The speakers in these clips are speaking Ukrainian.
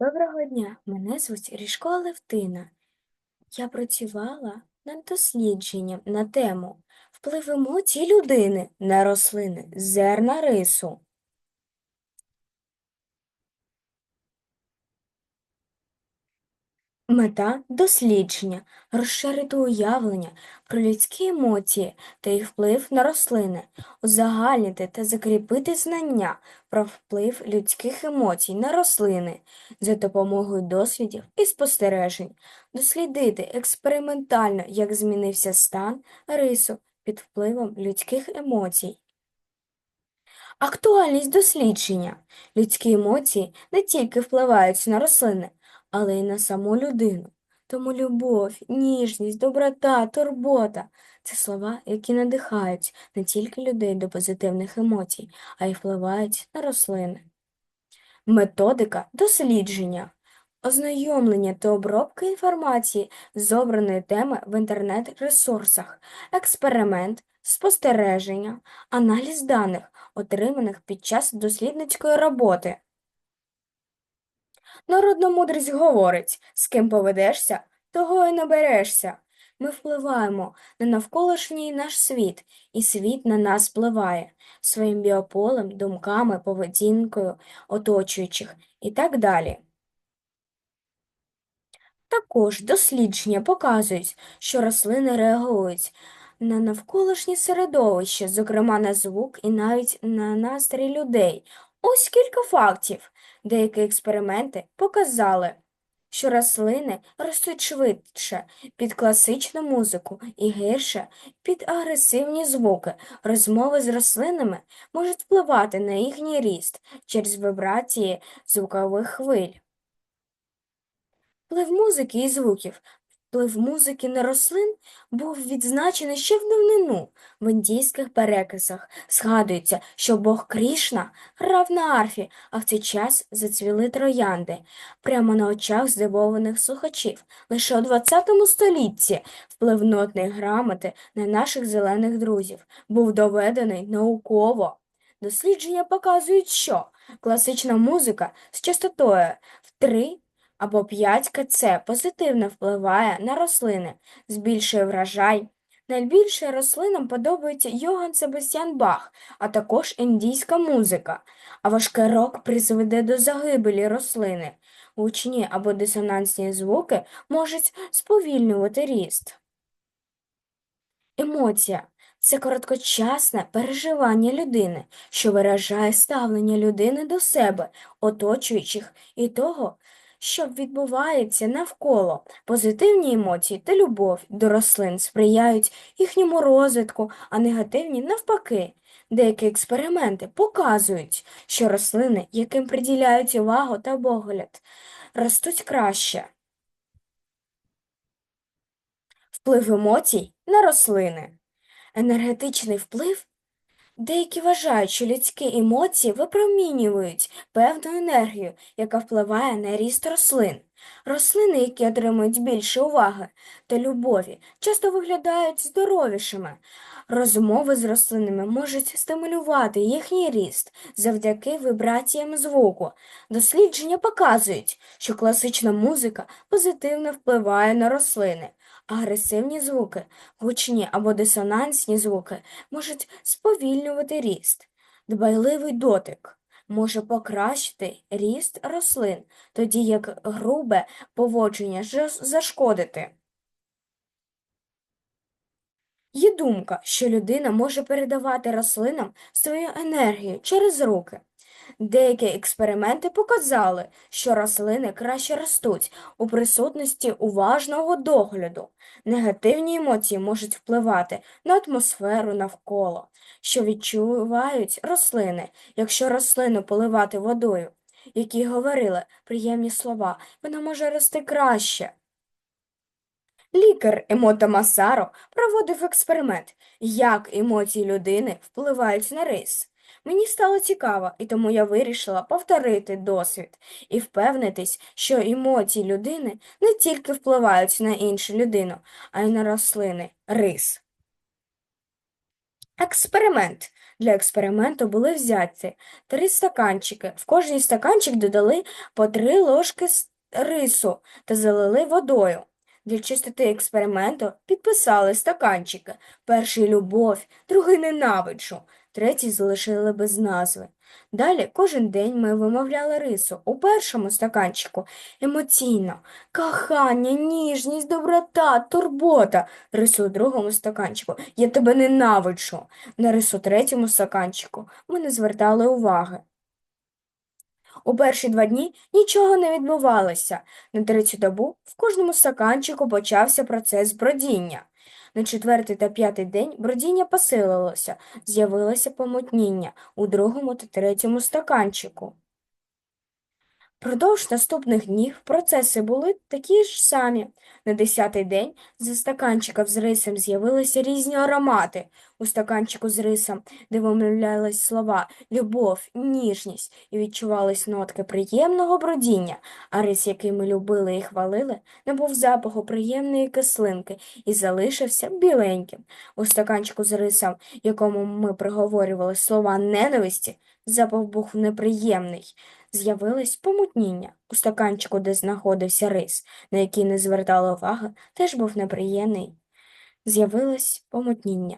Доброго дня, мене звуть Ріжко Левтина. Я працювала над дослідженням на тему Впливемо емоцій людини на рослини, зерна рису. Мета дослідження розширити уявлення про людські емоції та їх вплив на рослини, узагальнити та закріпити знання про вплив людських емоцій на рослини за допомогою досвідів і спостережень, дослідити експериментально, як змінився стан рису під впливом людських емоцій. Актуальність дослідження. Людські емоції не тільки впливають на рослини, але й на саму людину. Тому любов, ніжність, доброта, турбота це слова, які надихають не тільки людей до позитивних емоцій, а й впливають на рослини. Методика дослідження. Ознайомлення та обробка інформації з обраної теми в інтернет-ресурсах, експеримент, спостереження, аналіз даних, отриманих під час дослідницької роботи. Народна мудрість говорить, з ким поведешся, того й наберешся. Ми впливаємо на навколишній наш світ, і світ на нас впливає своїм біополем, думками, поведінкою оточуючих і так далі. Також дослідження показують, що рослини реагують на навколишнє середовище, зокрема на звук і навіть на настрій людей. Ось кілька фактів. Деякі експерименти показали, що рослини ростуть швидше під класичну музику і гірше під агресивні звуки. Розмови з рослинами можуть впливати на їхній ріст через вібрації звукових хвиль. Вплив музики і звуків. Вплив музики на рослин був відзначений ще в давнину. В індійських переказах згадується, що бог Крішна грав на арфі, а в цей час зацвіли троянди прямо на очах здивованих слухачів. Лише у ХХ столітті вплив нотної грамоти на наших зелених друзів був доведений науково. Дослідження показують, що класична музика з частотою в 3 або 5 КЦ позитивно впливає на рослини, збільшує врожай. Найбільше рослинам подобається Йоган Себастьян Бах, а також індійська музика, а важкий рок призведе до загибелі рослини. Гучні або дисонансні звуки можуть сповільнювати ріст. Емоція це короткочасне переживання людини, що виражає ставлення людини до себе, оточуючих і того, що відбувається навколо. Позитивні емоції та любов до рослин сприяють їхньому розвитку, а негативні навпаки. Деякі експерименти показують, що рослини, яким приділяють увагу та погляд, ростуть краще. Вплив емоцій на рослини. Енергетичний вплив Деякі вважають, що людські емоції випромінюють певну енергію, яка впливає на ріст рослин. Рослини, які отримують більше уваги та любові, часто виглядають здоровішими. Розмови з рослинами можуть стимулювати їхній ріст завдяки вібраціям звуку. Дослідження показують, що класична музика позитивно впливає на рослини. Агресивні звуки, гучні або дисонансні звуки можуть сповільнювати ріст. Дбайливий дотик може покращити ріст рослин, тоді як грубе поводження зашкодити. Є думка, що людина може передавати рослинам свою енергію через руки. Деякі експерименти показали, що рослини краще ростуть у присутності уважного догляду. Негативні емоції можуть впливати на атмосферу навколо, що відчувають рослини, якщо рослину поливати водою, які говорили приємні слова, вона може рости краще. Лікар Емота Масаро проводив експеримент, як емоції людини впливають на рис. Мені стало цікаво, і тому я вирішила повторити досвід і впевнитись, що емоції людини не тільки впливають на іншу людину, а й на рослини рис. Експеримент. Для експерименту були взяті три стаканчики. В кожний стаканчик додали по три ложки рису та залили водою. Для чистоти експерименту підписали стаканчики. Перший любов, другий ненавиджу, третій залишили без назви. Далі кожен день ми вимовляли рису. У першому стаканчику емоційно, кохання, ніжність, доброта, турбота. Рису у другому стаканчику. Я тебе ненавиджу. На рису третьому стаканчику ми не звертали уваги. У перші два дні нічого не відбувалося. На третю добу в кожному стаканчику почався процес бродіння. На четвертий та п'ятий день бродіння посилилося, з'явилося помутніння у другому та третьому стаканчику. Продовж наступних днів процеси були такі ж самі. На десятий день зі стаканчика з рисом з'явилися різні аромати. У стаканчику з рисом, де вимовлялись слова любов, ніжність і відчувались нотки приємного бродіння, а рис, який ми любили і хвалили, набув запаху приємної кислинки і залишився біленьким. У стаканчику з рисом, якому ми приговорювали слова ненависті, запах був неприємний. З'явилось помутніння. У стаканчику, де знаходився рис, на який не звертали уваги, теж був неприємний. З'явилось помутніння.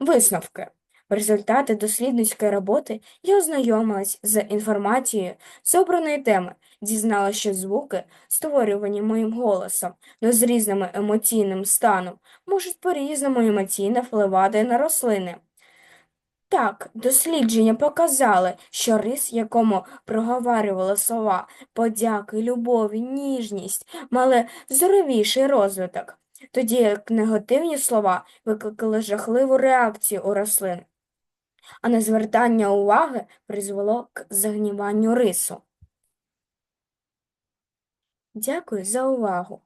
Висновки. В результаті дослідницької роботи я ознайомилась з інформацією з обраної теми, дізналася, що звуки, створювані моїм голосом, но з різним емоційним станом, можуть по-різному емоційно впливати на рослини. Так, дослідження показали, що рис, якому проговарювали слова подяки, любові, ніжність, мали здоровіший розвиток, тоді як негативні слова викликали жахливу реакцію у рослин, а незвертання уваги призвело к загніванню рису. Дякую за увагу.